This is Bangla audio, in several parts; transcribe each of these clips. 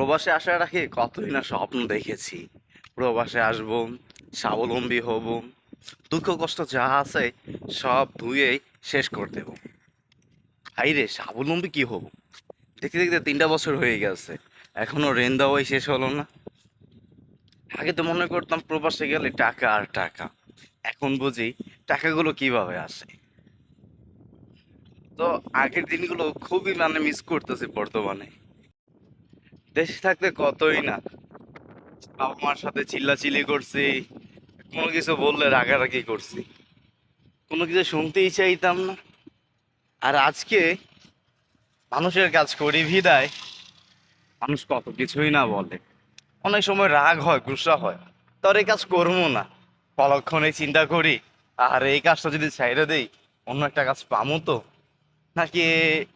প্রবাসে আসার আগে কতই না স্বপ্ন দেখেছি। প্রবাসে আসব, স্বাবলম্বী হব, দুঃখ কষ্ট যা আছে সব ধুয়েই শেষ করে দেব। হাই রে স্বাবলম্বী কি হব? দেখতে দেখতে তিনটা বছর হয়ে গেছে, এখনও রেন দেওয়াই শেষ হলো না। আগে তো মনে করতাম প্রবাসে গেলে টাকা আর টাকা, এখন বুঝি টাকাগুলো কীভাবে আসে। তো আগের দিনগুলো খুবই মানে মিস করতেছি বর্তমানে। দেশে থাকতে কতই না। বাবা মার সাথে চিল্লাচিল্লি করছি, কোনো কিছু বললে রাগারাগি করছি। কোনো কিছু শুনতেই চাইতাম না। আর আজকে মানুষের কাজ করি ভিদায় মানুষ কত কিছুই না বলে। অনেক সময় রাগ হয়, গুসা হয়। তোর এই কাজ করব না। পলক্ষণে চিন্তা করি, আর এই কাজটা যদি ছাইড়ে দেই, অন্য একটা কাজ পামো তো? নাকি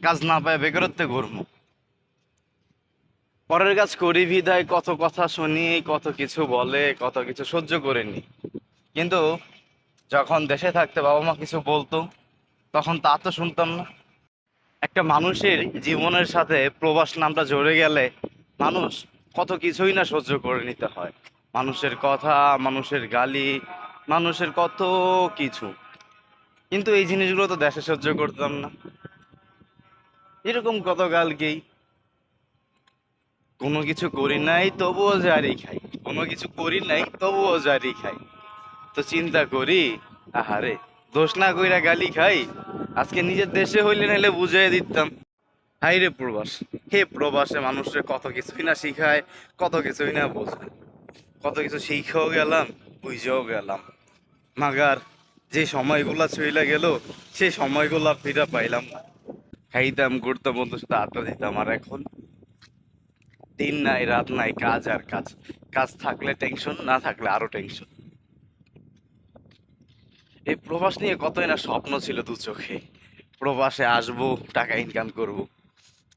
কাজ না পায় বেকারত্বে ঘুরবো? পরের কাজ করি বিদায় কত কথা শুনি, কত কিছু বলে, কত কিছু সহ্য করে নি। কিন্তু যখন দেশে থাকতে বাবা মা কিছু বলতো, তখন তা তো শুনতাম না। একটা মানুষের জীবনের সাথে প্রবাস নামটা জড়ে গেলে মানুষ কত কিছুই না সহ্য করে নিতে হয়। মানুষের কথা, মানুষের গালি, মানুষের কত কিছু। কিন্তু এই জিনিসগুলো তো দেশে সহ্য করতাম না। এরকম কত গালকেই কোনো কিছু করি নাই, তবুও জারি খাই। কোনো কিছু করি নাই, তবুও জারি খাই। তো চিন্তা করি, আহারে, দোষ না কইরা গালি খাই। আজকে নিজের দেশে হইলে নাইলে বুঝাই দিতাম। হাই রে প্রবাস, হে প্রবাসে মানুষের কত কিছুই না শিখায়, কত কিছুই না বোঝায়। কত কিছু শিখেও গেলাম, বুঝেও গেলাম। মাগার, যে সময়গুলা চইলা গেল সেই সময়গুলা ফিরা পাইলাম না। খাইতাম, ঘুরতাম, বন্ধুর সাথে আড্ডা দিতাম, আর এখন দিন নাই, রাত নাই, কাজ আর কাজ। কাজ থাকলে টেনশন না থাকলে আরও টেনশন এই প্রবাস নিয়ে কতই না স্বপ্ন ছিল দু চোখে। প্রবাসে আসব, টাকা ইনকাম করব।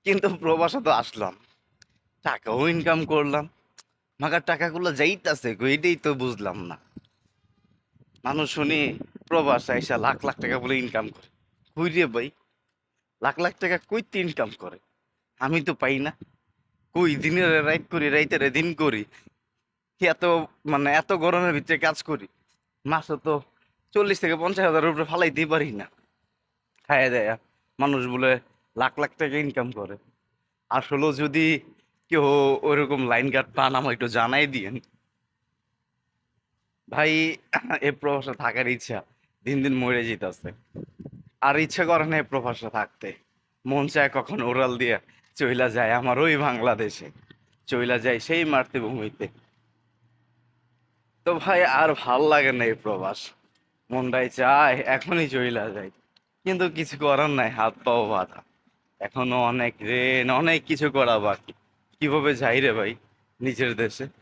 কিন্তু প্রবাসে তো আসলাম। টাকাও ইনকাম করলাম। মাগার টাকাগুলো যাইতাছে এটাই তো বুঝলাম না। মানুষ শুনি প্রবাস আইসা লাখ লাখ টাকা বলে ইনকাম করে। কই রে ভাই, লাখ লাখ টাকা কইতে ইনকাম করে? আমি তো পাই না। কই দিনের রাইট করি, রাইতের দিন করি। এত মানে এত গরমের ভিতরে কাজ করি। মাসে তো চল্লিশ থেকে পঞ্চাশ হাজারের উপরে ফালাইতেই পারি না। খাইয়া দেয়া। মানুষ বলে লাখ লাখ টাকা ইনকাম করে। আসলেও যদি কেউ ওইরকম লাইন গার্ড পান আমাকে একটু জানাই দিয়েন। ভাই, এ প্রবাসে থাকার ইচ্ছা দিন দিন মরে যেতেছে আর ইচ্ছা করে না এ প্রবাসে থাকতে। মন চায় কখন ওরাল দিয়ে চইলা যায় আমার ওই বাংলাদেশে। চইলা যায় সেই মাতৃভূমিতে। তো ভাই, আর ভালো লাগে না এই প্রবাস। মনটাই চায় এখনই চইলা যায়। কিন্তু কিছু করার নাই, হাত পাও বাধা। এখনও অনেক রেন অনেক কিছু করা বাকি। কীভাবে যাই রে ভাই, নিজের দেশে?